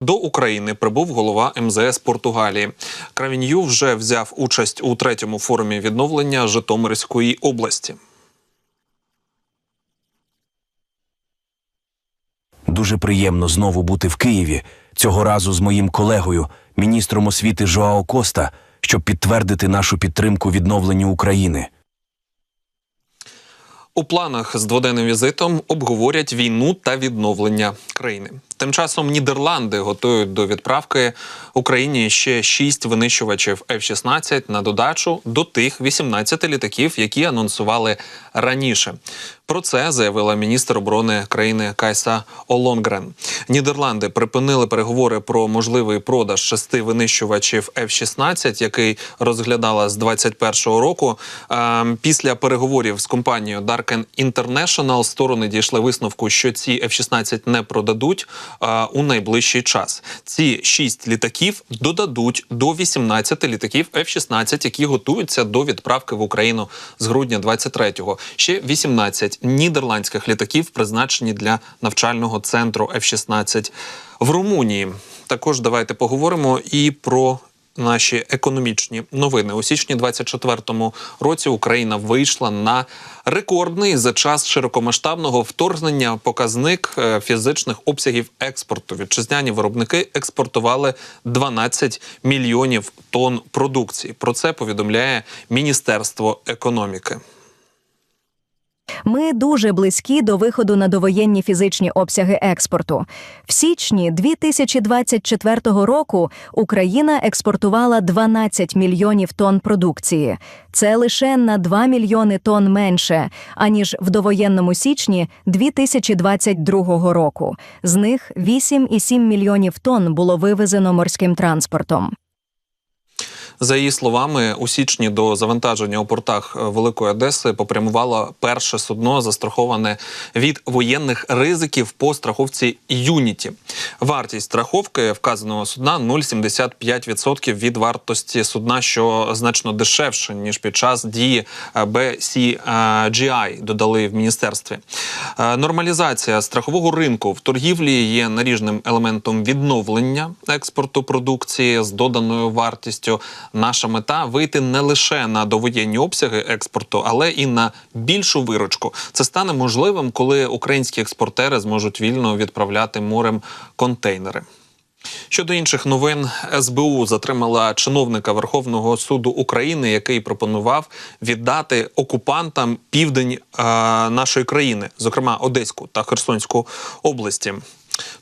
До України прибув голова МЗС Португалії. Кравін'ю вже взяв участь у третьому форумі відновлення Житомирської області. Дуже приємно знову бути в Києві, цього разу з моїм колегою, міністром освіти Жоао Коста, щоб підтвердити нашу підтримку відновленню України. У планах з дводенним візитом обговорять війну та відновлення країни. Тим часом Нідерланди готують до відправки Україні ще шість винищувачів F-16 на додачу до тих 18 літаків, які анонсували раніше. Про це заявила міністр оборони країни Кайса Олонгрен. Нідерланди припинили переговори про можливий продаж шести винищувачів F-16, який розглядала з 21-го року. Після переговорів з компанією Darken International сторони дійшли висновку, що ці F-16 не продадуть у найближчий час. Ці шість літаків додадуть до 18 літаків F-16, які готуються до відправки в Україну з грудня 23-го. Ще 18 нідерландських літаків призначені для навчального центру F-16 в Румунії. Також давайте поговоримо і про наші економічні новини. У січні 24-му році Україна вийшла на рекордний за час широкомасштабного вторгнення показник е, фізичних обсягів експорту. Вітчизняні виробники експортували 12 мільйонів тонн продукції. Про це повідомляє Міністерство економіки. Ми дуже близькі до виходу на довоєнні фізичні обсяги експорту. В січні 2024 року Україна експортувала 12 мільйонів тонн продукції. Це лише на 2 мільйони тонн менше, аніж в довоєнному січні 2022 року. З них 8,7 мільйонів тонн було вивезено морським транспортом. За її словами, у січні до завантаження у портах е, Великої Одеси попрямувало перше судно, застраховане від воєнних ризиків по страховці Юніті. Вартість страховки вказаного судна 0,75% від вартості судна, що значно дешевше ніж під час дії е, BCGI, додали в міністерстві. Е, Нормалізація страхового ринку в торгівлі є наріжним елементом відновлення експорту продукції з доданою вартістю. Наша мета вийти не лише на довоєнні обсяги експорту, але і на більшу виручку. Це стане можливим, коли українські експортери зможуть вільно відправляти морем контейнери. Щодо інших новин, СБУ затримала чиновника Верховного суду України, який пропонував віддати окупантам південь е, нашої країни, зокрема Одеську та Херсонську області.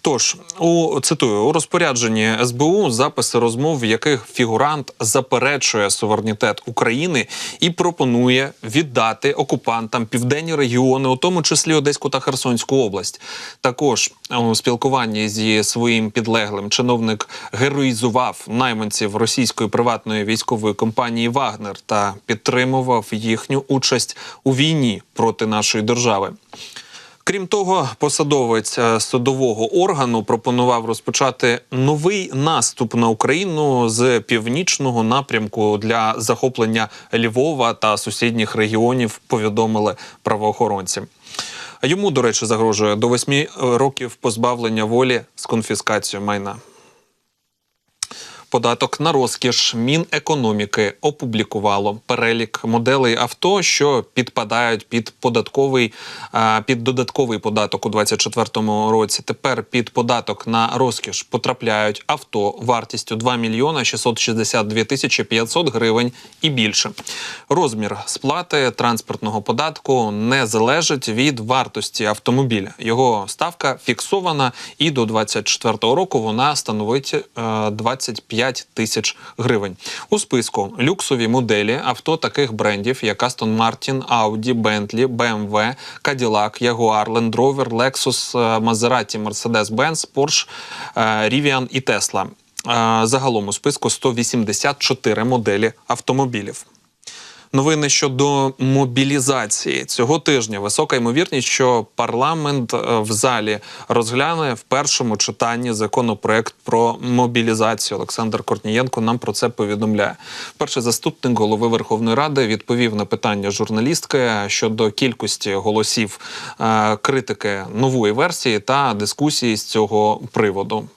Тож у цитую у розпорядженні СБУ записи розмов, в яких фігурант заперечує суверенітет України і пропонує віддати окупантам південні регіони, у тому числі Одеську та Херсонську область. Також у спілкуванні зі своїм підлеглим чиновник героїзував найманців російської приватної військової компанії Вагнер та підтримував їхню участь у війні проти нашої держави. Крім того, посадовець е, судового органу пропонував розпочати новий наступ на Україну з північного напрямку для захоплення Львова та сусідніх регіонів. Повідомили правоохоронці. Йому, до речі, загрожує до восьми років позбавлення волі з конфіскацією майна. Податок на розкіш Мінекономіки опублікувало перелік моделей авто, що підпадають під податковий під додатковий податок у 2024 році. Тепер під податок на розкіш потрапляють авто вартістю 2 мільйона 662 тисячі 500 гривень і більше. Розмір сплати транспортного податку не залежить від вартості автомобіля. Його ставка фіксована, і до 2024 року вона становить е, 25 5 тисяч гривень. У списку люксові моделі авто таких брендів, як Aston Martin, Audi, Bentley, BMW, Cadillac, Jaguar, Land Rover, Lexus, е, Maserati, Mercedes-Benz, Porsche, е, Rivian і Tesla. Е, Загалом у списку 184 моделі автомобілів. Новини щодо мобілізації цього тижня. Висока ймовірність, що парламент е, в залі розгляне в першому читанні законопроект про мобілізацію. Олександр Корнієнко нам про це повідомляє. Перший заступник голови Верховної Ради відповів на питання журналістки щодо кількості голосів е, критики нової версії та дискусії з цього приводу.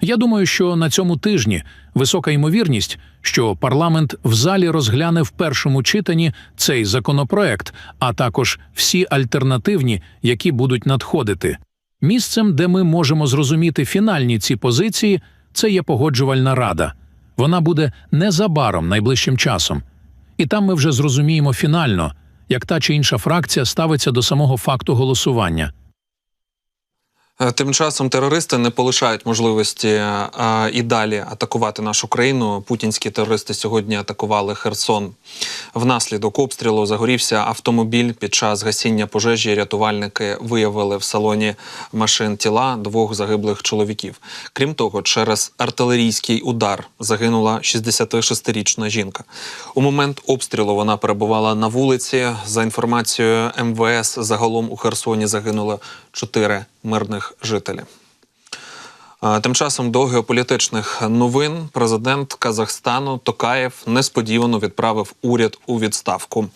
Я думаю, що на цьому тижні висока ймовірність, що парламент в залі розгляне в першому читанні цей законопроект, а також всі альтернативні, які будуть надходити. Місцем, де ми можемо зрозуміти фінальні ці позиції, це є погоджувальна рада. Вона буде незабаром найближчим часом. І там ми вже зрозуміємо фінально, як та чи інша фракція ставиться до самого факту голосування. Е, Тим часом терористи не полишають можливості е, і далі атакувати нашу країну. Путінські терористи сьогодні атакували Херсон. Внаслідок обстрілу загорівся автомобіль. Під час гасіння пожежі рятувальники виявили в салоні машин тіла двох загиблих чоловіків. Крім того, через артилерійський удар загинула 66-річна жінка. У момент обстрілу вона перебувала на вулиці. За інформацією МВС, загалом у Херсоні загинуло чотири мирних жителів. Тим часом до геополітичних новин президент Казахстану Токаєв несподівано відправив уряд у відставку.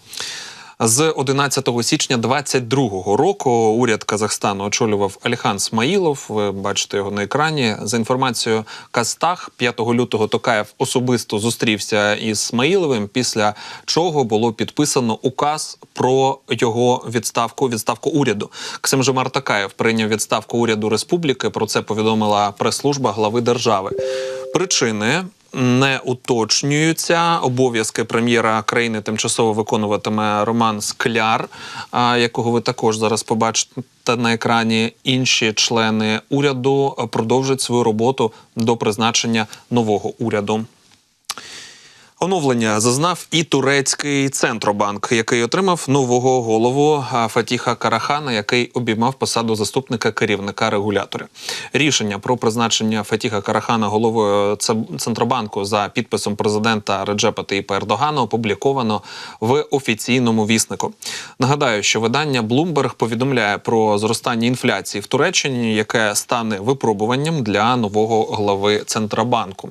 З 11 січня 2022 року уряд Казахстану очолював Аліхан Смаїлов. Ви бачите його на екрані. За інформацією Кастах, 5 лютого Токаєв особисто зустрівся із Смаїловим, після чого було підписано указ про його відставку, відставку уряду. Ксимжимар Токаєв прийняв відставку уряду республіки. Про це повідомила прес-служба глави держави. Причини не уточнюються. Обов'язки прем'єра країни тимчасово виконуватиме Роман Скляр, якого ви також зараз побачите на екрані. Інші члени уряду продовжать свою роботу до призначення нового уряду. Оновлення зазнав і турецький центробанк, який отримав нового голову Фатіха Карахана, який обіймав посаду заступника керівника регулятора. Рішення про призначення Фатіха Карахана головою Ц- центробанку за підписом президента Реджепа Таїпа Ердогана опубліковано в офіційному віснику. Нагадаю, що видання Bloomberg повідомляє про зростання інфляції в Туреччині, яке стане випробуванням для нового глави центробанку.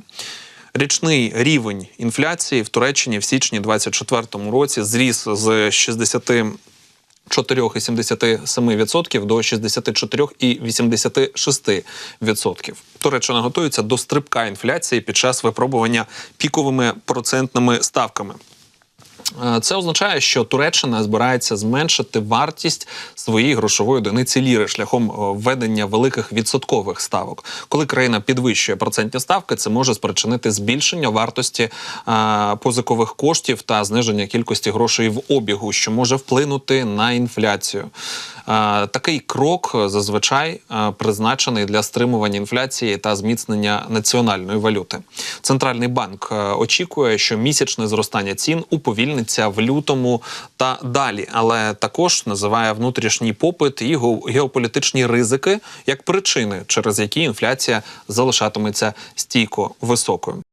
Річний рівень інфляції в Туреччині в січні 2024 році зріс з 60 4,77% до 64,86%. Туреччина готується до стрибка інфляції під час випробування піковими процентними ставками. Е, Це означає, що Туреччина збирається зменшити вартість своєї грошової одиниці ліри шляхом е, введення великих відсоткових ставок. Коли країна підвищує процентні ставки, це може спричинити збільшення вартості е, позикових коштів та зниження кількості грошей в обігу, що може вплинути на інфляцію. Такий крок зазвичай призначений для стримування інфляції та зміцнення національної валюти. Центральний банк очікує, що місячне зростання цін уповільниться в лютому та далі, але також називає внутрішній попит і ге- геополітичні ризики як причини, через які інфляція залишатиметься стійко високою.